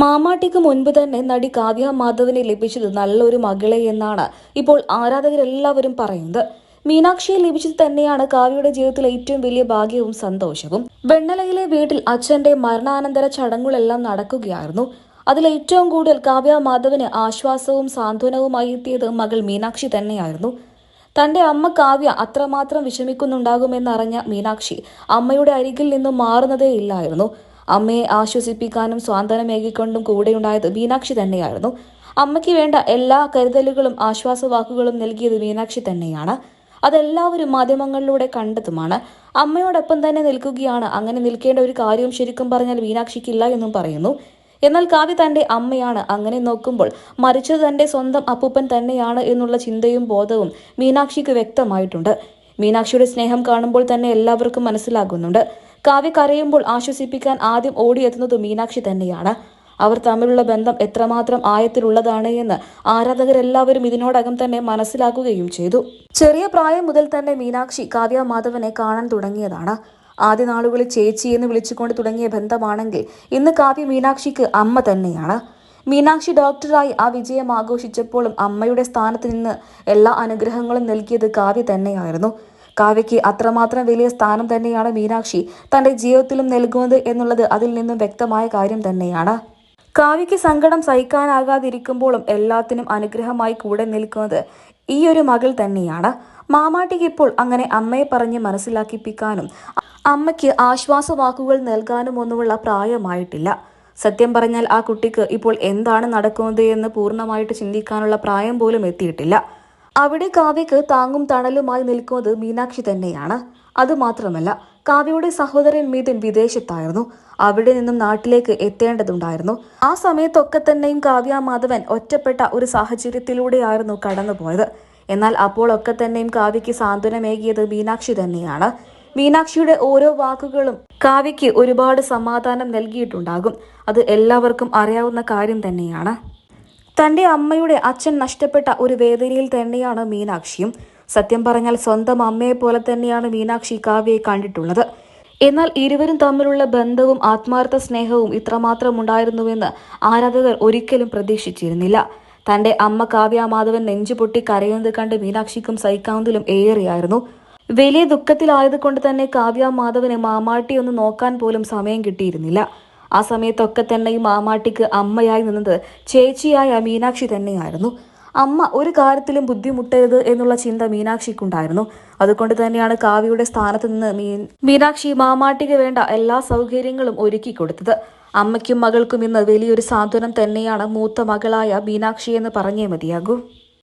മാമാട്ടിക്ക് മുൻപ് തന്നെ നടി കാവ്യ മാധവനെ ലഭിച്ചത് നല്ലൊരു മകളെ എന്നാണ് ഇപ്പോൾ ആരാധകരെല്ലാവരും പറയുന്നത്. മീനാക്ഷിയെ ലഭിച്ചത് തന്നെയാണ് കാവ്യയുടെ ജീവിതത്തിലെ ഏറ്റവും വലിയ ഭാഗ്യവും സന്തോഷവും. വെണ്ണലയിലെ വീട്ടിൽ അച്ഛന്റെ മരണാനന്തര ചടങ്ങുകളെല്ലാം നടക്കുകയായിരുന്നു. അതിൽ ഏറ്റവും കൂടുതൽ കാവ്യ മാധവന് ആശ്വാസവും സാന്ത്വനവുമായി എത്തിയത് മകൾ മീനാക്ഷി തന്നെയായിരുന്നു. തന്റെ അമ്മ കാവ്യ അത്രമാത്രം വിഷമിക്കുന്നുണ്ടാകുമെന്നറിഞ്ഞ മീനാക്ഷി അമ്മയുടെ അരികിൽ നിന്നും മാറുന്നതേ ഇല്ലായിരുന്നു അമ്മയെ ആശ്വസിപ്പിക്കാനും സ്വാന്തനമേകിക്കൊണ്ടും കൂടെയുണ്ടായത് മീനാക്ഷി തന്നെയായിരുന്നു. അമ്മയ്ക്ക് വേണ്ട എല്ലാ കരുതലുകളും ആശ്വാസവാക്കുകളും നൽകിയത് മീനാക്ഷി തന്നെയാണ്. അതെല്ലാവരും മാധ്യമങ്ങളിലൂടെ കണ്ടതുമാണ്. അമ്മയോടൊപ്പം തന്നെ നിൽക്കുകയാണ്. അങ്ങനെ നിൽക്കേണ്ട ഒരു കാര്യവും ശരിക്കും പറഞ്ഞാൽ മീനാക്ഷിക്കില്ല എന്നും പറയുന്നു. എന്നാൽ കാവ്യ തന്റെ അമ്മയാണ്. അങ്ങനെ നോക്കുമ്പോൾ മരിച്ചത് തന്റെ സ്വന്തം അപ്പൂപ്പൻ തന്നെയാണ് എന്നുള്ള ചിന്തയും ബോധവും മീനാക്ഷിക്ക് വ്യക്തമായിട്ടുണ്ട്. മീനാക്ഷിയുടെ സ്നേഹം കാണുമ്പോൾ തന്നെ എല്ലാവർക്കും മനസ്സിലാകുന്നുണ്ട്. കാവ്യ കരയുമ്പോൾ ആശ്വസിപ്പിക്കാൻ ആദ്യം ഓടിയെത്തുന്നത് മീനാക്ഷി തന്നെയാണ്. അവർ തമ്മിലുള്ള ബന്ധം എത്രമാത്രം ആയത്തിലുള്ളതാണ് എന്ന് ആരാധകരെല്ലാവരും ഇതിനോടകം തന്നെ മനസ്സിലാക്കുകയും ചെയ്തു. ചെറിയ പ്രായം മുതൽ തന്നെ മീനാക്ഷി കാവ്യ മാധവനെ കാണാൻ തുടങ്ങിയതാണ്. ആദ്യ നാളുകളിൽ ചേച്ചി എന്ന് വിളിച്ചുകൊണ്ട് തുടങ്ങിയ ബന്ധമാണെങ്കിൽ ഇന്ന് കാവ്യ മീനാക്ഷിക്ക് അമ്മ തന്നെയാണ്. മീനാക്ഷി ഡോക്ടറായി ആ വിജയം ആഘോഷിച്ചപ്പോഴും അമ്മയുടെ സ്ഥാനത്ത് നിന്ന് എല്ലാ അനുഗ്രഹങ്ങളും നൽകിയത് കാവ്യ തന്നെയായിരുന്നു. കാവ്യയ്ക്ക് അത്രമാത്രം വലിയ സ്ഥാനം തന്നെയാണ് മീനാക്ഷി. തന്റെ ജീവിതത്തിലും നൽകുന്നത് എന്നുള്ളത് അതിൽ നിന്നും വ്യക്തമായ കാര്യം തന്നെയാണ്. കാവ്യയ്ക്ക് സങ്കടം സഹിക്കാനാകാതിരിക്കുമ്പോഴും എല്ലാത്തിനും അനുഗ്രഹമായി കൂടെ നിൽക്കുന്നത് ഈ ഒരു മകൾ തന്നെയാണ്. മാമാട്ടിക്ക് ഇപ്പോൾ അങ്ങനെ അമ്മയെ പറഞ്ഞ് മനസ്സിലാക്കിപ്പിക്കാനും അമ്മയ്ക്ക് ആശ്വാസ വാക്കുകൾ നൽകാനും ഒന്നുമുള്ള പ്രായമായിട്ടില്ല. സത്യം പറഞ്ഞാൽ ആ കുട്ടിക്ക് ഇപ്പോൾ എന്താണ് നടക്കുന്നത് എന്ന് പൂർണമായിട്ട് ചിന്തിക്കാനുള്ള പ്രായം പോലും എത്തിയിട്ടില്ല. അവിടെ കാവ്യക്ക് താങ്ങും തണലുമായി നിൽക്കുന്നത് മീനാക്ഷി തന്നെയാണ്. അതുമാത്രമല്ല കാവ്യയുടെ സഹോദരൻ മിഥുൻ വിദേശത്തായിരുന്നു. അവിടെ നിന്നും നാട്ടിലേക്ക് എത്തേണ്ടതുണ്ടായിരുന്നു. ആ സമയത്തൊക്കെ തന്നെയും കാവ്യ മാധവൻ ഒറ്റപ്പെട്ട ഒരു സാഹചര്യത്തിലൂടെയായിരുന്നു കടന്നുപോയത്. എന്നാൽ അപ്പോഴൊക്കെ തന്നെയും കാവ്യയ്ക്ക് സാന്ത്വനമേകിയത് മീനാക്ഷി തന്നെയാണ്. മീനാക്ഷിയുടെ ഓരോ വാക്കുകളും കാവ്യയ്ക്ക് ഒരുപാട് സമാധാനം നൽകിയിട്ടുണ്ടാകും. അത് എല്ലാവർക്കും അറിയാവുന്ന കാര്യം തന്നെയാണ്. തന്റെ അമ്മയുടെ അച്ഛൻ നഷ്ടപ്പെട്ട ഒരു വേദനയിൽ തന്നെയാണ് മീനാക്ഷിയും. സത്യം പറഞ്ഞാൽ സ്വന്തം അമ്മയെ പോലെ തന്നെയാണ് മീനാക്ഷി കാവ്യയെ കണ്ടിട്ടുള്ളത്. എന്നാൽ ഇരുവരും തമ്മിലുള്ള ബന്ധവും ആത്മാർത്ഥ സ്നേഹവും ഇത്രമാത്രം ഉണ്ടായിരുന്നുവെന്ന് ആരാധകർ ഒരിക്കലും പ്രതീക്ഷിച്ചിരുന്നില്ല. തന്റെ അമ്മ കാവ്യ മാധവൻ നെഞ്ചുപൊട്ടി കരയുന്നത് കണ്ട് മീനാക്ഷിക്കും സഹിക്കാവുന്നതിലും ഏറെയായിരുന്നു. വലിയ ദുഃഖത്തിലായതുകൊണ്ട് തന്നെ കാവ്യ മാധവന് മാമാട്ടി ഒന്ന് നോക്കാൻ പോലും സമയം കിട്ടിയിരുന്നില്ല. ആ സമയത്തൊക്കെ തന്നെ ഈ മാമാട്ടിക്ക് അമ്മയായി നിന്നത് ചേച്ചിയായ മീനാക്ഷി തന്നെയായിരുന്നു. അമ്മ ഒരു കാര്യത്തിലും ബുദ്ധിമുട്ടരുത് എന്നുള്ള ചിന്ത മീനാക്ഷിക്കുണ്ടായിരുന്നു. അതുകൊണ്ട് തന്നെയാണ് കാവ്യയുടെ സ്ഥാനത്ത് നിന്ന് മീൻ മീനാക്ഷി മാമാട്ടിക്ക് വേണ്ട എല്ലാ സൗകര്യങ്ങളും ഒരുക്കി കൊടുത്തത്. അമ്മയ്ക്കും മകൾക്കും ഇന്ന് വലിയൊരു സാന്ത്വനം തന്നെയാണ് മൂത്ത മകളായ മീനാക്ഷി എന്ന് പറഞ്ഞേ മതിയാകൂ.